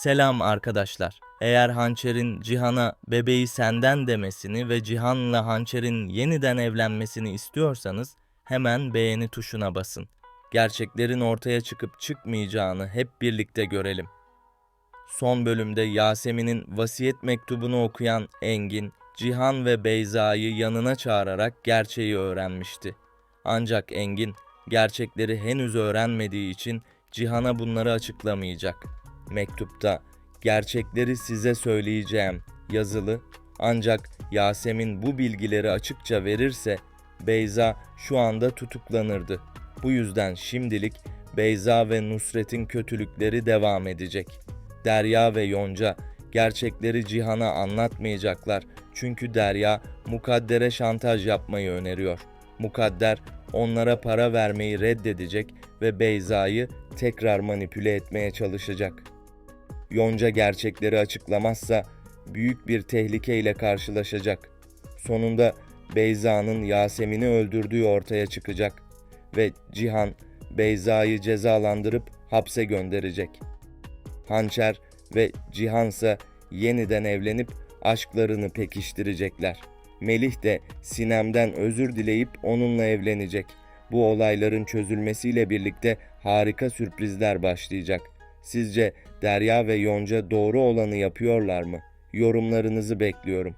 Selam arkadaşlar. Eğer Hançer'in Cihan'a bebeği senden demesini ve Cihan'la Hançer'in yeniden evlenmesini istiyorsanız hemen beğeni tuşuna basın. Gerçeklerin ortaya çıkıp çıkmayacağını hep birlikte görelim. Son bölümde Yasemin'in vasiyet mektubunu okuyan Engin, Cihan ve Beyza'yı yanına çağırarak gerçeği öğrenmişti. Ancak Engin gerçekleri henüz öğrenmediği için Cihan'a bunları açıklamayacak. Mektupta gerçekleri size söyleyeceğim yazılı ancak Yasemin bu bilgileri açıkça verirse Beyza şu anda tutuklanırdı. Bu yüzden şimdilik Beyza ve Nusret'in kötülükleri devam edecek. Derya ve Yonca gerçekleri Cihan'a anlatmayacaklar çünkü Derya Mukadder'e şantaj yapmayı öneriyor. Mukadder onlara para vermeyi reddedecek ve Beyza'yı tekrar manipüle etmeye çalışacak. Yonca gerçekleri açıklamazsa büyük bir tehlikeyle karşılaşacak. Sonunda Beyza'nın Yasemin'i öldürdüğü ortaya çıkacak ve Cihan Beyza'yı cezalandırıp hapse gönderecek. Hançer ve Cihansa yeniden evlenip aşklarını pekiştirecekler. Melih de Sinem'den özür dileyip onunla evlenecek. Bu olayların çözülmesiyle birlikte harika sürprizler başlayacak. Sizce Derya ve Yonca doğru olanı yapıyorlar mı? Yorumlarınızı bekliyorum.